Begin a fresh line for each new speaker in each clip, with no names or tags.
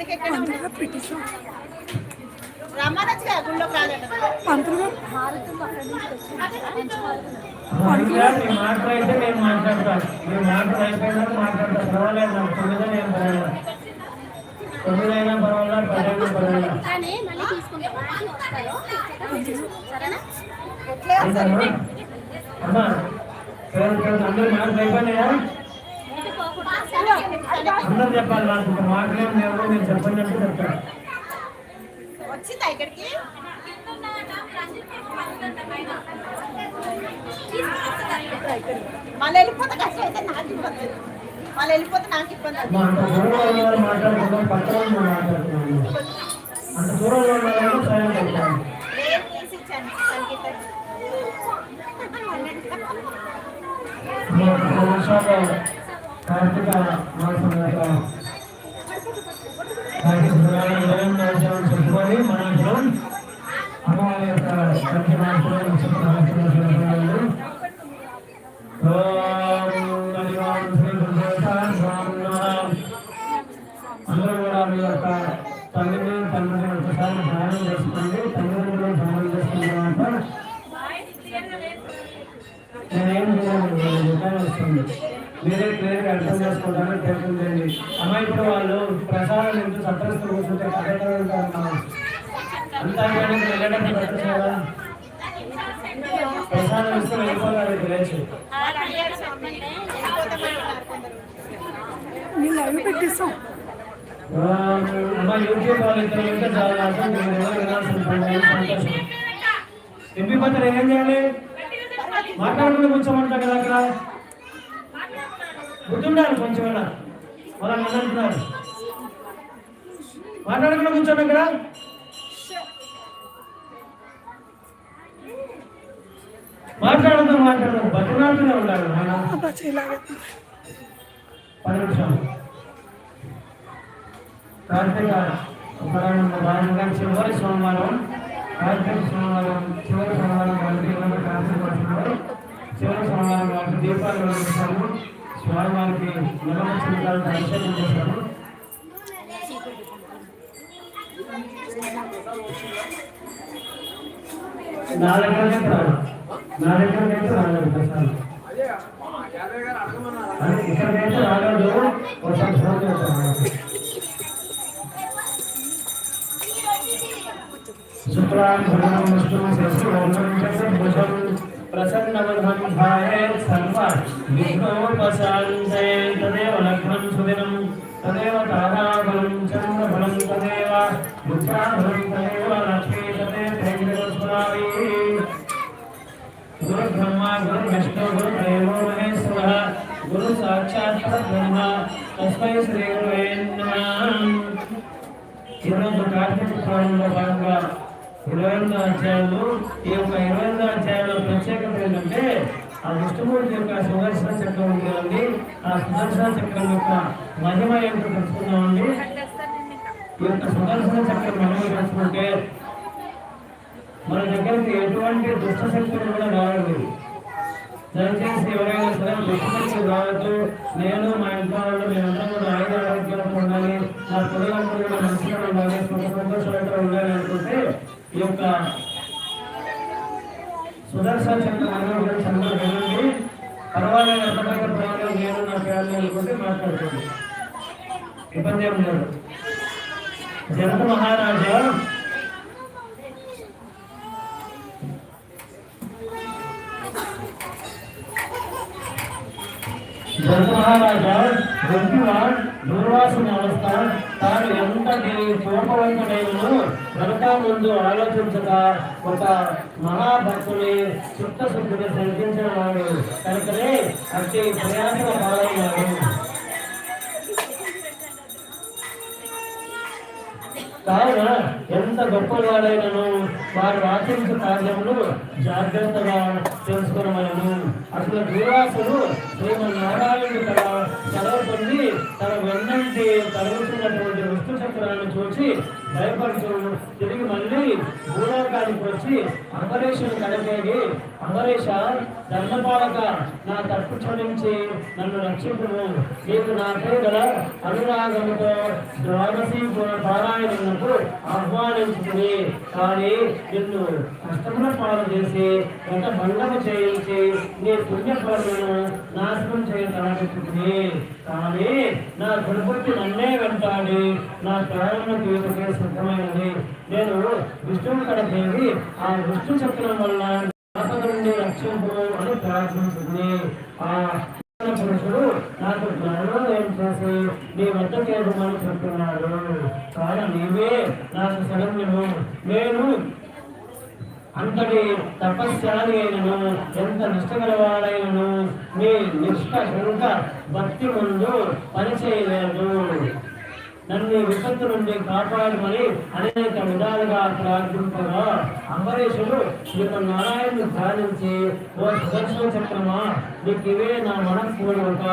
మందికి ఎక్కడ
పంతులుగా పెట్టిస్తాం
రమ్మనొచ్చుగా గుళ్ళోకి రాలేదు
పంతులుగా
అందుకే మీ మాటలు అయితే నేను మాట్లాడతాను మీ మాటలు అయిపోయినాక మాట్లాడతాను పర్వాలేదు నాకు తొమ్మిది నేను పర్వాలేదు. తొమ్మిది అయినా పర్వాలేదు పది అయినా పర్వాలేదు.
కానీ మళ్ళీ
అందరూ చెప్పాలి నాకు ఒక మాటలేం లేవు నేను చెప్పండి అంటే చెప్తాను
వచ్చిందా ఇక్కడికి? మళ్ళీ వెళ్ళిపోతే కష్టం అయితే నాకు ఇబ్బంది. మళ్ళీ వెళ్ళిపోతే నాకు ఇబ్బంది.
మా అంత దూరంలో ఉన్న వాళ్ళు మాట్లాడుతున్నాం పక్కన ఉన్న వాళ్ళు మాట్లాడుతున్నాము అంత దూరంలో ఉన్న వాళ్ళు సాయం పడతాను
నేను తీసి ఇచ్చాను సంగీతం
కార్తీక మాసం యొక్క కార్తీక పురాణం ఇరవై నాలుగు చెప్పుకొని మన ఇప్పుడు అమ్మవారి యొక్క కార్తీక మాసం చెప్పుకోవాలి అందరూ కూడా మీ యొక్క తల్లిని తండ్రిని ఒకసారి ధ్యానం చేసుకోండి తల్లిదండ్రులు ధ్యానం చేసుకున్న తర్వాత నేనేం చేయాలి విధానం వస్తుంది మీరే క్లియర్గా అర్థం చేయండి అమ్మ ఇప్పుడు వాళ్ళు ప్రసాదం ఎంత సత్రస్తు కూర్చుంటే అంతా కానీ పెట్టచ్చు కదా ప్రసాదం ఇస్తే వెళ్ళిపోతారు లేచి అమ్మ యూట్యూబ్ వాళ్ళు ఇద్దరు ఉంటే చాలా అర్థం ఎంపీ పత్రం ఏం చేయాలి? మాట్లాడుకుంటూ కూర్చోమంటా కదా అక్కడ. గుర్తుండాలి కొంచెం అయినా వాళ్ళని అంటున్నారు మాట్లాడకుండా కూర్చోండి ఇక్కడ. మాట్లాడుతూ మాట్లాడదు బతిమాడుతూనే ఉండాలి పది నిమిషాలు. కార్తీక చివరి సోమవారం కార్తీక సోమవారం చివరి సోమవారం కాబట్టి చివరి సోమవారం కాబట్టి దీపాలు స్వామివారికి నిలవ చింతాలను అభిషేకం చేస్తాము నా దగ్గర నుంచి రాదు నా దగ్గర నుంచి రాలేదు ప్రసాదం అది ఇక్కడికైతే రాగలదు ఒకసారి ఫోన్ చేస్తాను శుక్లాం భరణం విష్ణు శశి భుజం प्रसन्न वधन भाये सर्वा विष्णु विघ्नोपशान्ते तदेव लक्ष्मण सुदिनं, तदेव तारा बलम चंद्र चन्द्रफलं तदेव मुद्राफलं तदेव लक्ष्मी तदेव तदे प्रेङ्गस्वामी गुरुब्रह्मा गुरुविष्णु गुरुदेवो गुरु गुरुसाक्षात् परब्रह्म तस्मै श्री गुरुवे नमः इदं कार्तिकपुराणं का ఇరవై ఎనిమిదో అధ్యాయంలో ఈ యొక్క ఇరవై ఎనిమిదో అధ్యాయంలో ప్రత్యేకత ఏంటంటే ఆ విష్ణుమూర్తి యొక్క సుదర్శన చక్రం ఉంది కదండి ఆ సుదర్శన చక్రం యొక్క మహిమ ఏంటో తెలుసుకుందామండి. ఈ యొక్క సుదర్శన చక్రం మహిమ తెలుసుకుంటే మన దగ్గరికి ఎటువంటి దుష్ట శక్తులు కూడా రావద్దు దయచేసి ఎవరైనా సరే దుష్ట రావద్దు. నేను మా ఇంట్లో వాళ్ళు మేమంతా కూడా ఆయుధ ఆరోగ్యంగా ఉండాలి. నా పిల్లలందరూ కూడా మంచిగా ఉండాలి. సుఖ సంతోషాలతో ఉండాలి అనుకుంటే ఈ యొక్క సుదర్శన చక్రం అన్న గురించి అందరూ వినండి. పర్వాలేదు ఎంతమంది పర్వాలేదు నేను నా ఫ్యామిలీ అనుకుంటే మాట్లాడుకోండి. ఇబ్బంది ఏం లేదు. జనక మహారాజా మహారాజా వృద్ధివాన్ దూర్వాసుని అవస్థ. తాను ఎంతటి కోపవంతుడైనను వెనక ముందు ఆలోచించక ఒక మహాభక్తుని చిత్తశుద్ధిని శంకించిన వాడు. కనుకనే అట్టి ప్రయాసన పాలయ్యాడు కావున ఎంత గొప్పవాడైనను వారు ఆచరించిన కార్యములు జాగ్రత్తగా తెలుసుకునవలను. అసలు దూరాసుడు శ్రీమన్నారాయణుడు తన సెలవు పొంది తన వెన్నంటి తరుగుతున్నటువంటి విష్ణు చక్రాన్ని చూసి భయపడుతూ తిరిగి మళ్ళీ భూలోకానికి వచ్చి అంబరీషుని కడపేగి అంబరీష ధర్మపాలక నా తప్పు క్షమించి నన్ను రక్షించుము నీకు నాపై గల అనురాగంతో ద్వాదశి పారాయణకు ఆహ్వానించుకుని కానీ నిన్ను కష్టముల పాలు చేసి గత భంగము చేయించి నీ పుణ్యఫలమును నాశనం చేయతలపెట్టుకుని కానీ నా కొడుకు నన్నే వెంటాడి నా ప్రాణమును చేసి సిద్ధమైనది నేను విష్ణువు కడపేది ఆ విష్ణు చక్రం వల్ల ఆపద నుండి రక్షింపు అని ప్రార్థించింది. ఆ పురుషుడు నాకు జ్ఞానోదయం చేసి నీ వద్ద కేదమని చెప్తున్నాడు. కానీ నీవే నాకు శరణ్యము. నేను అంతటి తపశ్శాలి అయినను ఎంత నిష్టగలవాడైనను మీ నిష్ట శంక భక్తి ముందు పనిచేయలేదు. నన్ను విపత్తు నుండి కాపాడమని అనేక విధాలుగా ప్రార్థింపగా అంబరీషుడు శ్రీమన్ నారాయణను ధ్యానించి ఓ సుదర్శన చక్రమా నీకు ఇవే నా మనపూర్వక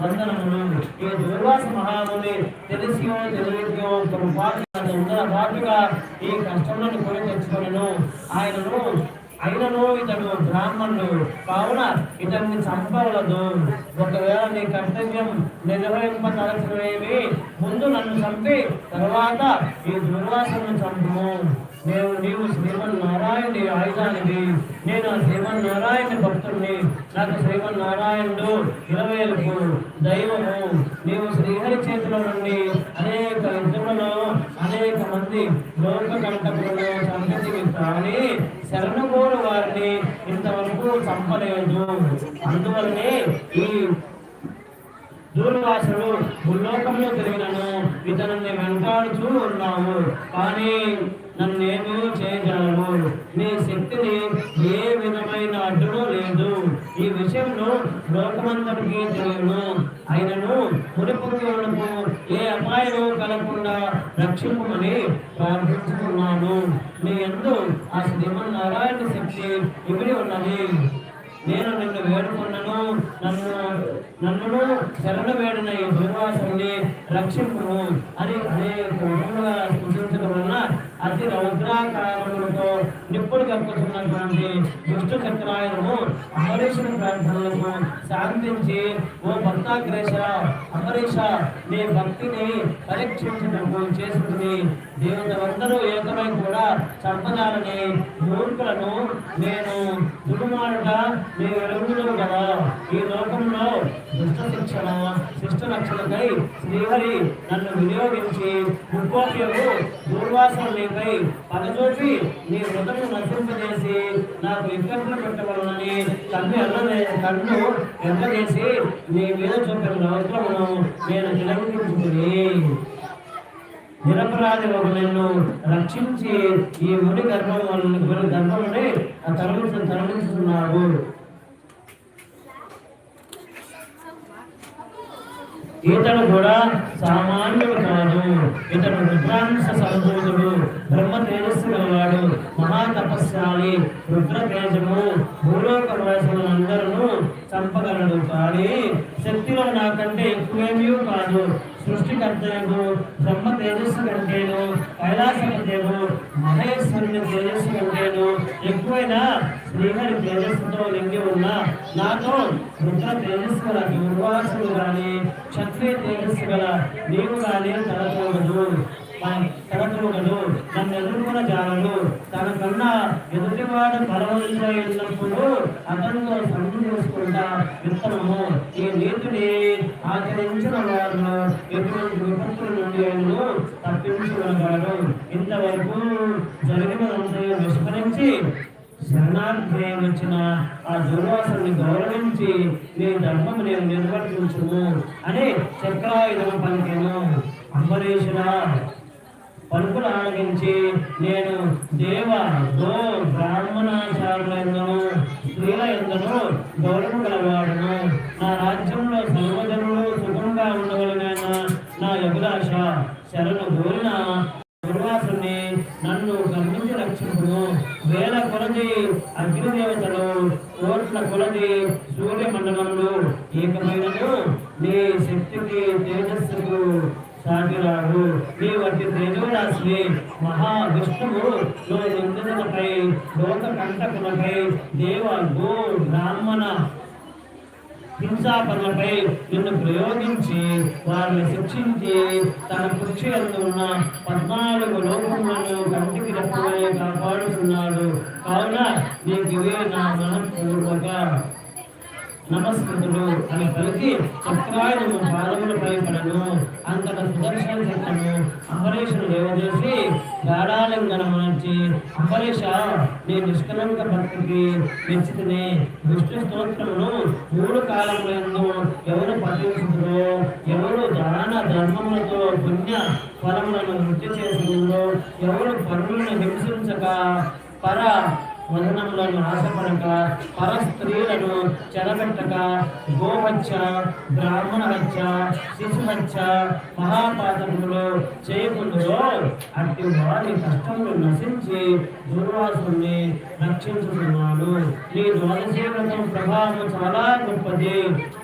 వందనములు. ఈ దుర్వాస మహాముని తెలిసియో తెలియకో ఉందర బాటుగా ఈ కష్టములను కొని తెచ్చుకొనను. ఆయనను అయినను ఇతడు బ్రాహ్మణుడు. కావున ఇతన్ని చంపవలదు. ఒకవేళ నీ కర్తవ్యం నిర్వహింపదలసినవేమి ముందు నన్ను చంపి తర్వాత ఈ దుర్వాసను చంపుము. నేను నీవు శ్రీమన్నారాయణ ఆయుధానివి. నేను ఆ శ్రీమన్నారాయణ భక్తుడిని నాకు శ్రీమన్నారాయణుడు ఇరవేలుపు దైవము. నీవు శ్రీహరి చేతిలో నుండి అనేక యుద్ధములలో అనేక మంది లోక కంటకులను కానీ శరణు వారిని ఇంతవరకు చంపలేదు. అందువల్లనే ఈ దూర్వాసుడు భూలోకంలో తిరిగినను ఇతను వెంటాడుతూ ఉన్నాము. కానీ నన్నేమీ చేయగలము నీ శక్తిని ఏ విధమైన అడ్డును లేదు. ఈ విషయంలో లోకమందరికీ తెలియను. ఆయనను మునిపురులకు ఏ అపాయము కలగకుండా రక్షింపమని ప్రార్థించుకున్నాను. నీ ఎందు ఆ శ్రీమన్నారాయణ శక్తి ఇమిడి ఉన్నది. నేను నిన్ను వేడుకున్నాను. నన్ను నన్ను శరణవేడిన ఈ దుర్వాసుని రక్షింపును అని అనేక విధములుగా సూచించడం వలన అతి రౌద్రాకారములతో నిప్పులు కప్పుతున్నటువంటి దుష్టు చక్రాయుధము అంబరీషుని ప్రార్థనలకు శాంతించి ఓ భక్తాగ్రేష అంబరీష నీ భక్తిని పరీక్షించటకు చేసుకుని దేవతలందరూ ఏకమై కూడా చంపదాలని మూర్ఖులను నేను దుడుమాడట నీ వెలుగులో కదా ఈ లోకంలో దుష్ట శిక్షణ శిష్ట రక్షణకై శ్రీహరి నన్ను వినియోగించి ముక్కోప్యము దూర్వాసం నీపై పగచూపి నీ మృతము నశింపజేసి నాకు విజ్ఞప్తులు పెట్టవలనని కన్ను అన్నదే కన్ను ఎర్రజేసి నీ మీద చూపిన రౌద్రమును నేను తిలకించుకుని నిరపరాధి ఒక నిన్ను రక్షించి ఈ ముడి గర్భం గర్భముని తరలించు తరలించుతున్నాడు ఇతడు కూడా సామాన్యుడు కాదు. ఇతడు రుద్రాంశ సంభూతుడు బ్రహ్మ తేజస్సు గలవాడు మహా తపస్శాలి రుద్ర తేజము భూలోక వాసులందరూ చంపగలడు. కానీ శక్తిలో నాకంటే ఎక్కువేమీ కాదు. సృష్టికర్తలకు బ్రహ్మ తేజస్సు కంటేను కైలాసపదేవు మహేశ్వరుని తేజస్సు కంటేను ఎక్కువైనా శ్రీహరి తేజస్సుతో నిండి ఉన్న నాతో రుద్ర తేజస్సు గల దుర్వాసులు కానీ క్షత్రియ తేజస్సు గల నీవు కానీ తలకూడదు తలకూడదు నన్ను ఎదుర్కొన జాలడు తన కన్నా ఎదుటివాడు బలవంతుడై ఉన్నప్పుడు అతనితో సంధి చేసుకుంటా విత్తనము ఈ నీతిని ఆచరించిన వారు ఎటువంటి విపత్తుల నుండి ఆయనను తప్పించుకోగలడు ఇంతవరకు జరిగినంత విస్మరించి శరణార్థి వచ్చిన ఆ దుర్వాసుని గౌరవించి నీ ధర్మం నేను నిర్వర్తించును అని చక్రాయుధం పలికెను. అంబరీషుడా పలుకులు ఆలకించి నేను దేవ గో బ్రాహ్మణాచారులందను స్త్రీల ఎందును గౌరవం గలవాడును. నా రాజ్యంలో సర్వజనులు సుఖంగా ఉండగలిగిన. నా అభిలాష శరణు గోరిన దుర్వాసుని నన్ను గమనించి రక్షించును. వేల కొలది అగ్నిదేవతలు కోట్ల కొలది సూర్య మండలంలో ఏకమైనను లోక కంటకులపై దేవ గో బ్రాహ్మణ హింసాపరులపై నిన్ను ప్రయోగించి వారిని శిక్షించి తన కృషి ఉన్న పద్నాలుగు లోకములను కంటికి రెప్పవలే కాపాడుతున్నాడు. కావున నీకు ఇవే నా మనపూర్వక నమస్కృతులు. అని పలికి చక్రాయుడు పాదములు పైపడను అంతట సుదర్శన చక్రము అంబరీషుడు దేవదేసి గాఢాలింగనమర్చి అంబరీష నీ నిష్కలంక భక్తికి మెచ్చితిని విష్ణు స్తోత్రమును మూడు కాలములందు ఎవరు పఠించుదురో ఎవరు దాన ధర్మములతో పుణ్య ఫలములను వృత్తి చేసిందో ఎవరు పరులను హింసించక పర వదనములను ఆశపడక పర స్త్రీలను చెరబెట్టక గోహత్య బ్రాహ్మణ హత్య శిశు హత్య మహాపాతములు చేయకుండా అట్టి వారి కష్టములు నశించి దుర్వాసుని రక్షించుకున్నాడు ఈ ద్వాదశీవ్రతం ప్రభావం చాలా గొప్పది.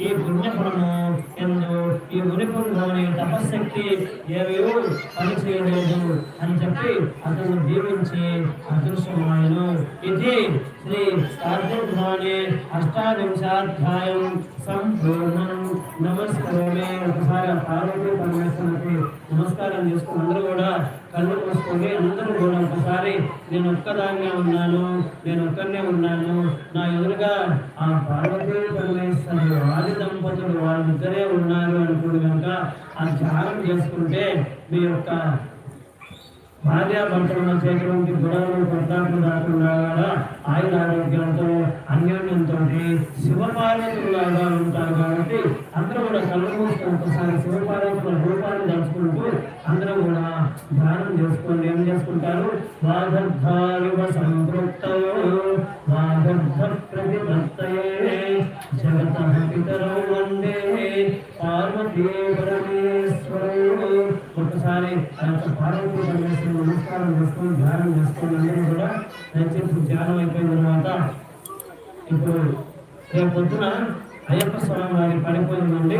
ఈ పుణ్యఫలము ఎందు ఈ మునిపుంలోని తపశక్తి ఏవేవో పనిచేయలేదు అని చెప్పి అతను దీవించి అదృశ్యం ఇది శ్రీ కార్తీకాని అష్టాదశాధ్యాయం సంపూర్ణం నమస్కారమే ఒకసారి ఆ పార్వతీ పరమేశ్వరునికి నమస్కారం చేసుకుని అందరూ కూడా కళ్ళు మూసుకొని అందరూ కూడా ఒకసారి నేను ఒక్కదాన్నే ఉన్నాను. నేను ఒక్కనే ఉన్నాను. నా ఎదురుగా ఆ పార్వతీ పరమేశ్వరుడు ఆది దంపతులు వాళ్ళిద్దరే ఉన్నారు అనుకుని కనుక ఆ ధ్యానం చేసుకుంటే మీ యొక్క భార్యాభర్తల చేటువంటి గొడవలు కొట్లాట్లు రాకుండా కూడా ఆయుధ ఆరోగ్యంతో అన్యోన్యంతో శివపార్వతులుగా ఉంటారు కాబట్టి అందరూ కూడా కళ్ళు ఒకసారి శివపార్వతుల రూపాన్ని దలుచుకుంటూ అందరూ కూడా ధ్యానం చేసుకొని ఏం చేసుకుంటారు? వాగద్ధారివ సంతృప్త వాగద్ధ ప్రతిపత్తయే జగత పితరం వందే పార్వతీ పరమేశ్వరుడు ఒకసారి పార్వతీ పరమేశ్వరు నమస్కారం చేసుకొని ధ్యానం చేసుకొని అందరూ కూడా దయచేసి ధ్యానం అయిపోయిన తర్వాత ఇప్పుడు రేపు పొద్దున అయ్యప్ప స్వామి వారి పడిపోయిందండి.